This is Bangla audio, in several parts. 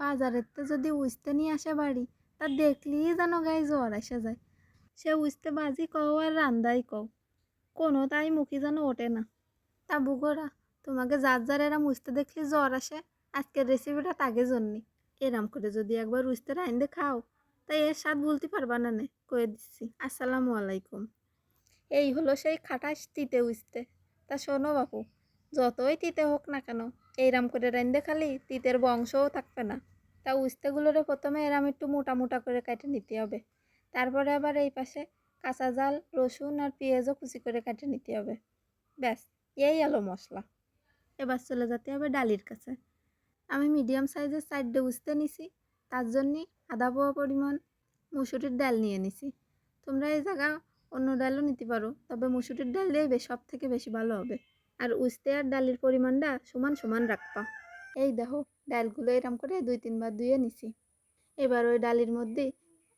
বাজারেতে যদি উইস্তে নিয়ে আসে বাড়ি, তা দেখলেই যেন গায়ে জ্বর এসে যায়। সে উইস্তে বাজি কও আর রান্দাই কও, কোনো তাই মুখি যেন ওঠে না। তা বুগোরা তোমাকে যার যার এরাম উইস্তে দেখলে জ্বর আসে, আজকের রেসিপিটা তাকে জন্যে। এরাম করে যদি একবার উইস্তে রাইন্দে খাও তাই এর স্বাদ বলতে পারবা না নে, কয়ে দিচ্ছি। আসসালামু আলাইকুম। এই হলো সেই খাটাস তিতে উইস্তে। তা শোনো বাপু, যতই তিতে হোক না কেন এইরাম করে রাইন্দে খালি তিতের বংশও থাকবে না। তা উস্তেগুলোরে প্রথমে এরাম একটু মোটা মোটা করে কেটে নিতে হবে। তারপরে আবার এই পাশে কাঁচা জাল, রসুন আর পেঁয়াজও কুচি করে কেটে নিতে হবে। ব্যাস, এই এলো মশলা। এবার চলে যেতে হবে ডালির কাছে। আমি মিডিয়াম সাইজের সাইডে উস্তে নিছি, তার জন্যে আধা পোয়া পরিমাণ মুসুরির ডাল নিয়ে নিছি। তোমরা এই জায়গা অন্য ডালও নিতে পারো, তবে মুসুরির ডাল বেশ সব থেকে বেশি ভালো হবে। আর উস্তে আর ডালের পরিমাণটা সমান সমান রাখবা। এই দেখো, ডালগুলো এরম করে দুই তিনবার ধুয়ে নিছি। এবার ওই ডালির মধ্যে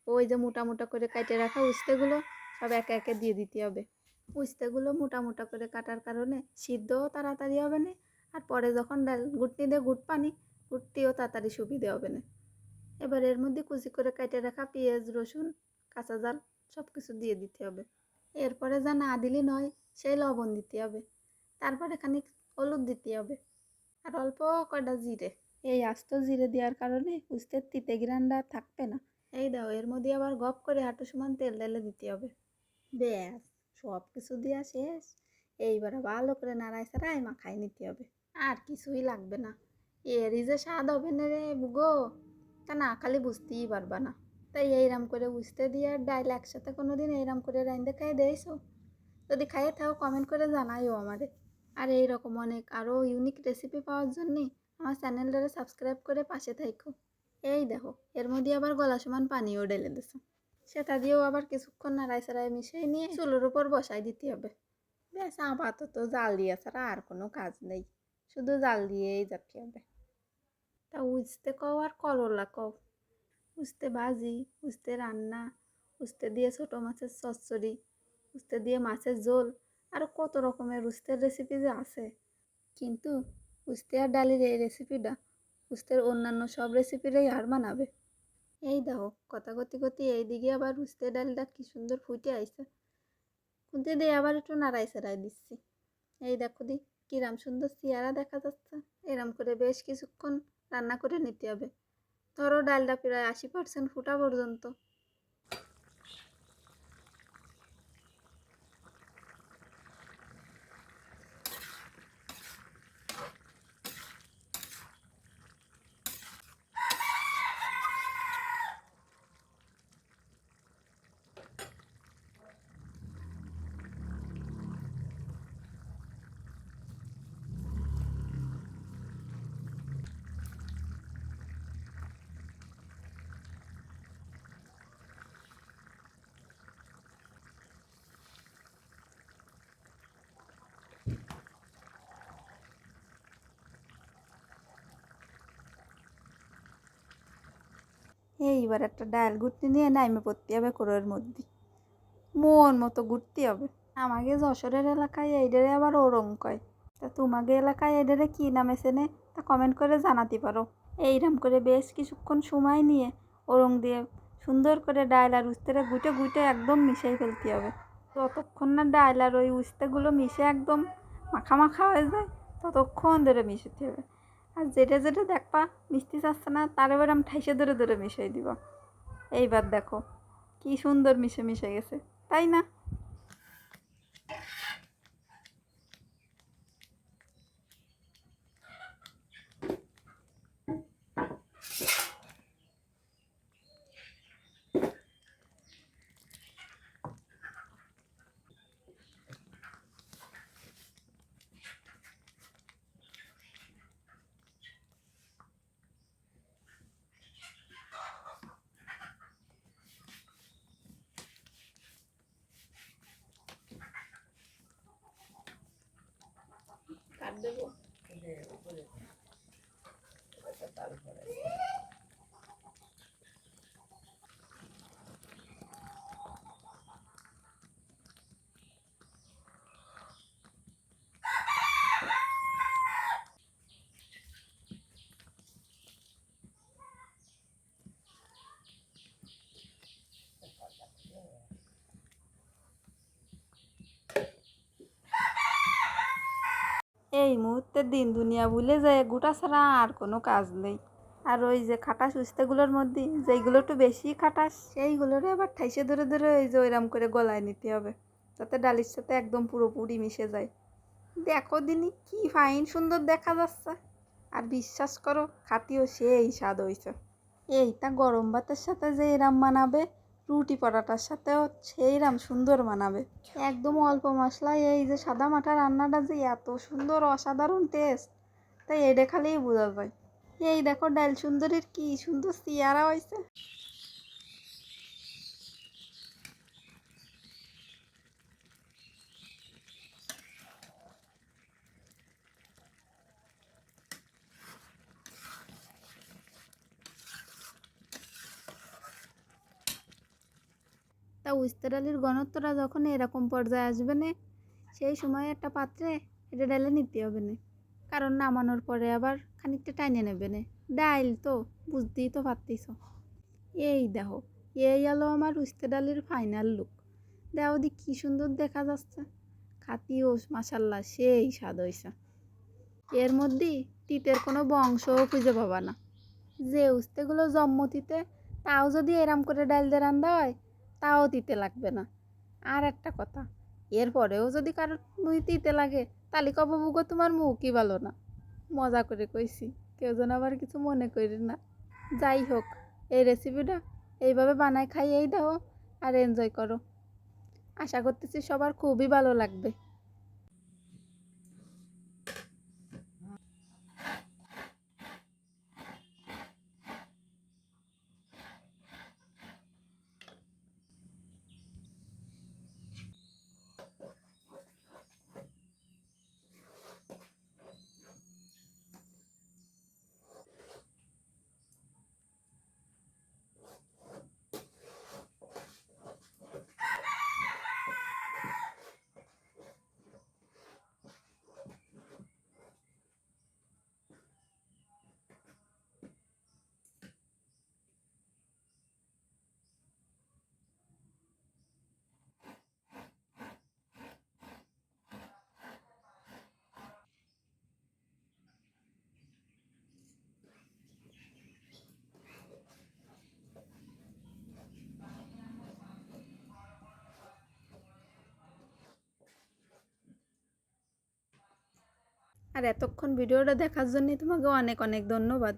ওই যে মোটা মোটা করে কাটে রাখা উস্তেগুলো সব একে একে দিয়ে দিতে হবে। উস্তেগুলো মোটা মোটা করে কাটার কারণে সিদ্ধও তাড়াতাড়ি হবে না, আর পরে যখন ডাল গুটনি দিয়ে গুট পানি গুটটিও তাড়াতাড়ি সুবিধে হবে না। এবার এর মধ্যে কুচি করে কেটে রাখা পেঁয়াজ, রসুন, কাঁচা জাল সব কিছু দিয়ে দিতে হবে। এরপরে যা না দিলে নয়, সেই লবণ দিতে হবে। তারপরে খানিক হলুদ দিতে হবে। আর অল্প কয়টা জিরে। এই আস্ত জিরে দেওয়ার কারণে উস্তের তিতে গ্রান্ডা থাকবে না। এই দাও এর মধ্যে আবার গপ করে হাঁটু সমান তেল ঢেলে দিতে হবে। ব্যাস সব কিছু দেওয়া শেষ। এইবার ভালো করে নাড়াই সাড়াই মাখাই নিতে হবে। আর কিছুই লাগবে না। এরই যে স্বাদ হবে না রে গো তা না খালি বুঝতেই পারবা না। তাই এইরাম করে বুঝতে দিয়ে আর ডাইল একসাথে কোনো দিন এইরাম করে রাইন্দে খাই দেয়ছো যদি খাইয়ে থাও কমেন্ট করে জানাইও আমারে। আর এই রকম অনেক আরও ইউনিক রেসিপি পাওয়ার জন্যে আমার চ্যানেলটারে সাবস্ক্রাইব করে পাশে থাইকো। এই দেখো, এর মধ্যে আবার গলা সমান পানিও ঢেলে দিছো। সেটা দিয়েও আবার কিছুক্ষণ নাড়াই সাড়াই মিশিয়ে নিয়ে চুলোর উপর বসাই দিতে হবে। ব্যাস, আপাতত জাল দিয়ে ছাড়া আর কোনো কাজ নেই। শুধু জাল দিয়েই যেতে হবে। তা উজতে কও আর করলা কও? উস্তে ভাজি উস্তে রান্না উস্তে দিয়ে ছোটো মাছের চচ্চড়ি উস্তে দিয়ে মাছের ঝোল আরও কত রকমের উস্তের রেসিপি যে আছে। কিন্তু উস্তে আর ডালির এই রেসিপিটা উস্তের অন্যান্য সব রেসিপিরাই আর মানাবে। এই দেখো, কথা গতি গতি এইদিকে আবার উস্তে ডালটা কি সুন্দর ফুটে আইছে। খুঁজে দিয়ে আবার একটু নাড়াই সারাই দিচ্ছি। এই দেখো দি, কিরাম সুন্দর চেয়ারা দেখা যাচ্ছে। এরম করে বেশ কিছুক্ষণ রান্না করে নিতে হবে। ধরো ডালটা প্রায় আশি পার্সেন্ট ফুটা পর্যন্ত। এইবার একটা ডাল গুটতে নিয়ে নাইমে পড়তে হবে কোরের মধ্যে। মন মতো ঘুরতে হবে। আমাকে যশোরের এলাকায় এইডারে আবার ওরং কয়। তা তোমাকে এলাকায় এডারে কী নামে চেনে তা কমেন্ট করে জানাতে পারো। এইরকম করে বেশ কিছুক্ষণ সময় নিয়ে ওরং দিয়ে সুন্দর করে ডাল আর উস্তেরে গুটে গুটে একদম মিশিয়ে ফেলতে হবে। ততক্ষণ না ডাল আর ওই উস্তেগুলো মিশে একদম মাখা মাখা হয়ে যায়, ততক্ষণ ধরে মিশাতে হবে। আর যেটা যেটা দেখবা, মিষ্টি চাচ্ছে না, তার এবার আমি ঠাইসে ধরে ধরে মিশাই দিব। এইবার দেখো, কি সুন্দর মিশে মিশে গেছে, তাই না? it. উস্তের দিন দুনিয়া ভুলে যায়, গোটা ছাড়া আর কোনো কাজ নেই। আর ওই যে খাটাস উস্তেগুলোর মধ্যে, যেইগুলো একটু বেশি খাটাস সেইগুলোরে আবার ঠাইসে ধরে ধরে ওই যে ওইরম করে গলায় নিতে হবে, যাতে ডালির সাথে একদম পুরোপুরি মিশে যায়। দেখো দিনই কি ফাইন সুন্দর দেখা যাচ্ছে। আর বিশ্বাস করো খাতিও সেই স্বাদ হয়েছে এইটা গরম ভাতের সাথে যে এরাম মানাবে রুটি পরাটার সাথেও সেইরাম সুন্দর মানাবে। একদম অল্প মশলায় এই যে সাদা মাঠা রান্নাটা যে এত সুন্দর, অসাধারণ টেস্ট তাই এটা খালেই বোঝা যায়। এই দেখো, ডাল সুন্দরীর কি সুন্দর চেয়ারা হয়েছে। তা উস্তে ডালের ঘনত্বটা যখন এরকম পর্যায়ে আসবে না, সেই সময় একটা পাত্রে এটা ডালে নিতে হবে না। কারণ নামানোর পরে আবার খানিকটা টাইনে নেবে না। ডাইল তো, বুঝতেই তো পারতিস এই দেখো, এই আলো আমার উস্তে ডালের ফাইনাল লুক দেখো দি কী সুন্দর দেখা যাচ্ছে। খাতি ওস মাসাল্লাহ সেই স্বাদ হয়েছে এর মধ্যে তিতের কোনো বংশও খুঁজে পাবা না। যে উস্তেগুলো জম্মতিতে তাও যদি এরাম করে ডাল দিয়ে রান্দা হয় তাও দিতে লাগবে না। আর একটা কথা, এরপরেও যদি কারোর মুই দিতে লাগে, তাহলে কব, বুগো, তোমার মুখই ভালো না। মজা করে কইছি, কেউ যেন আবার কিছু মনে করি না। যাই হোক, এই রেসিপিটা এইভাবে বানায় খাইয়েই দাও আর এনজয় করো। আশা করতেছি সবার খুবই ভালো লাগবে। আর এতক্ষণ ভিডিওটা দেখার জন্য তোমাকে অনেক অনেক ধন্যবাদ।